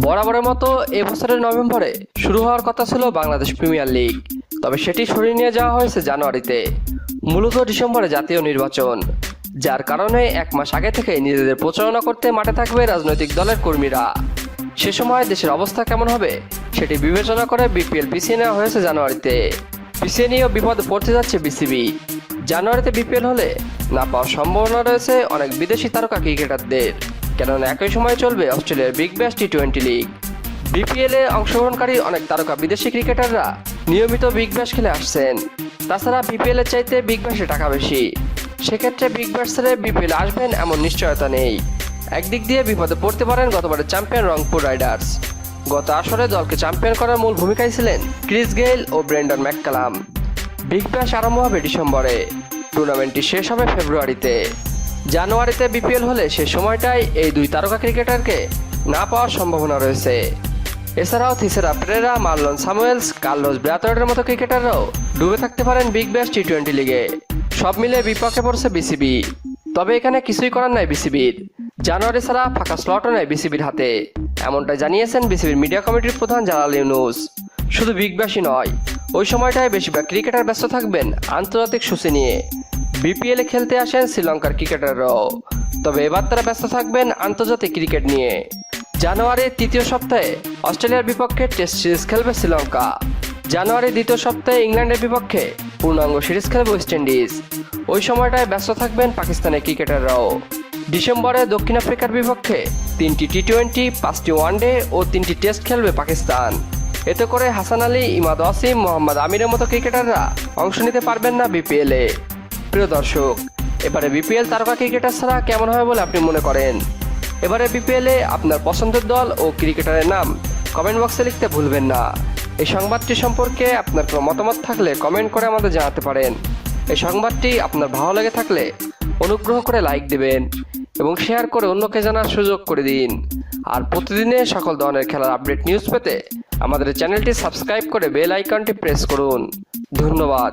বরাবরের মতো এবছরের নভেম্বরে শুরু হওয়ার কথা ছিল বাংলাদেশ প্রিমিয়ার লিগ। তবে সেটি সরিয়ে নিয়ে যাওয়া হয়েছে জানুয়ারিতে, মূলত ডিসেম্বরে জাতীয় নির্বাচন, যার কারণে এক মাস আগে থেকে নিজেদের প্রচারণা করতে মাঠে থাকবে রাজনৈতিক দলের কর্মীরা। সে সময় দেশের অবস্থা কেমন হবে, সেটি বিবেচনা করে বিপিএল পিছিয়ে নেওয়া হয়েছে জানুয়ারিতে। পিছিয়ে নিয়েও বিপদে পড়তে যাচ্ছে বিসিবি। জানুয়ারিতে বিপিএল হলে না পাওয়ার সম্ভাবনা রয়েছে অনেক বিদেশি তারকা ক্রিকেটারদের। কেননা একই সময় চলবে অস্ট্রেলিয়ার big bash T twenty league BPL এ অংশগ্রহণকারী অনেক তারকা বিদেশি ক্রিকেটাররা নিয়মিত বিগ ব্যাশ খেলে আসছেন। তাছাড়া বিপিএল এর চাইতে বিগ ব্যাশে টাকা বেশি। সেক্ষেত্রে বিগ ব্যাশ ছেড়ে বিপিএল আসবেন এমন নিশ্চয়তা নেই। একদিক দিয়ে বিপদে পড়তে পারেন গতবারের চ্যাম্পিয়ন রংপুর রাইডার্স। গত আসরে দলকে চ্যাম্পিয়ন করার মূল ভূমিকায় ছিলেন ক্রিস গেইল ও ব্রেন্ডন ম্যাককালাম। বিগ ব্যাশ আরম্ভ হবে ডিসেম্বরে। টুর্নামেন্টটি শেষ হবে ফেব্রুয়ারিতে। জানুয়ারিতে বিপিএল হলে সে সময়টায় এই দুই তারকা ক্রিকেটারকে না পাওয়ার সম্ভাবনা রয়েছে। এছাড়াও Thisara Perera Marlon Samuels Carlos ব্রাতরের মতো ক্রিকেটাররাও ডুবে থাকতে পারেন বিগ ব্যাশ টি টোয়েন্টি লিগে। সব মিলে বিপক্ষে পড়ছে বিসিবি। তবে এখানে কিছুই করার নাই বিসিবির। জানুয়ারি ছাড়া ফাঁকা স্লটও নেই বিসিবির হাতে। এমনটাই জানিয়েছেন বিসিবির মিডিয়া কমিটির প্রধান জালাল ইউনুস। শুধু বিগ ব্যাশই নয়, ওই সময়টায় বেশিরভাগ ক্রিকেটার ব্যস্ত থাকবেন আন্তর্জাতিক সূচি নিয়ে। বিপিএল খেলতে আসেন শ্রীলঙ্কার ক্রিকেটাররাও। তবে এবার তারা ব্যস্ত থাকবেন আন্তর্জাতিক ক্রিকেট নিয়ে। জানুয়ারির তৃতীয় সপ্তাহে অস্ট্রেলিয়ার বিপক্ষে টেস্ট সিরিজ খেলবে শ্রীলঙ্কা। জানুয়ারির দ্বিতীয় সপ্তাহে ইংল্যান্ডের বিপক্ষে পূর্ণাঙ্গ সিরিজ খেলবে ওয়েস্ট ইন্ডিজ। ওই সময়টায় ব্যস্ত থাকবেন পাকিস্তানের ক্রিকেটাররাও। ডিসেম্বরে দক্ষিণ আফ্রিকার বিপক্ষে তিনটি টি টোয়েন্টি পাঁচটি ওয়ানডে ও তিনটি টেস্ট খেলবে পাকিস্তান। এতে করে হাসান আলী, ইমাদ ওয়াসিম, মোহাম্মদ আমিরের মতো ক্রিকেটাররা অংশ নিতে পারবেন না বিপিএলে প্রিয় দর্শক, এবারে বিপিএল তারকা ক্রিকেটার ছাড়া কেমন হবে বলে আপনি মনে করেন? এবারে বিপিএলে আপনার পছন্দের দল ও ক্রিকেটারের নাম কমেন্ট বক্সে লিখতে ভুলবেন না। এই সংবাদটি সম্পর্কে আপনার কোনো মতামত থাকলে কমেন্ট করে আমাদের জানাতে পারেন। এই সংবাদটি আপনার ভালো লেগে থাকলে অনুগ্রহ করে লাইক দিবেন এবং শেয়ার করে অন্যকে জানার সুযোগ করে দিন। আর প্রতিদিনে সকল ধরনের খেলার আপডেট নিউজ পেতে আমাদের চ্যানেলটি সাবস্ক্রাইব করে বেল আইকনটি প্রেস করুন। ধন্যবাদ।